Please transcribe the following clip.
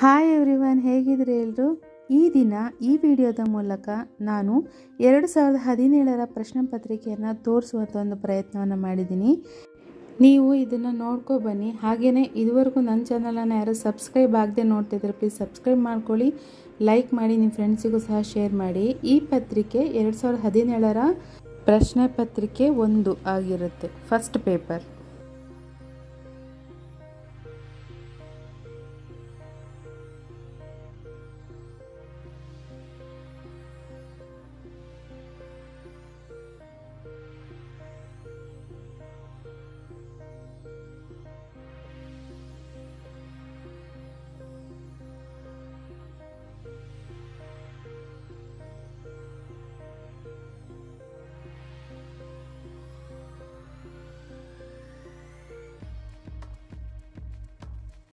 Hi everyone ಹೇಗಿದ್ರಿ ಎಲ್ಲರೂ ಈ ದಿನ ಈ ವಿಡಿಯೋದ ಮೂಲಕ ನಾನು ಎರಡು ಸಾವಿರದ ಹದಿನೇಳರ ಪ್ರಶ್ನೆ ಪತ್ರಿಕೆಯನ್ನು ತೋರಿಸುವಂಥ ಒಂದು ಪ್ರಯತ್ನವನ್ನು ಮಾಡಿದ್ದೀನಿ. ನೀವು ಇದನ್ನು ನೋಡ್ಕೊ ಬನ್ನಿ. ಹಾಗೆಯೇ ಇದುವರೆಗೂ ನನ್ನ ಚಾನಲನ್ನು ಯಾರು ಸಬ್ಸ್ಕ್ರೈಬ್ ಆಗದೆ ನೋಡ್ತಿದ್ರೆ ಪ್ಲೀಸ್ ಸಬ್ಸ್ಕ್ರೈಬ್ ಮಾಡ್ಕೊಳ್ಳಿ ಲೈಕ್ ಮಾಡಿ ನಿಮ್ಮ ಫ್ರೆಂಡ್ಸಿಗೂ ಸಹ ಶೇರ್ ಮಾಡಿ. ಈ ಪತ್ರಿಕೆ ಎರಡು ಸಾವಿರದ ಹದಿನೇಳರ ಪ್ರಶ್ನೆ ಪತ್ರಿಕೆ ಒಂದು ಆಗಿರುತ್ತೆ. First paper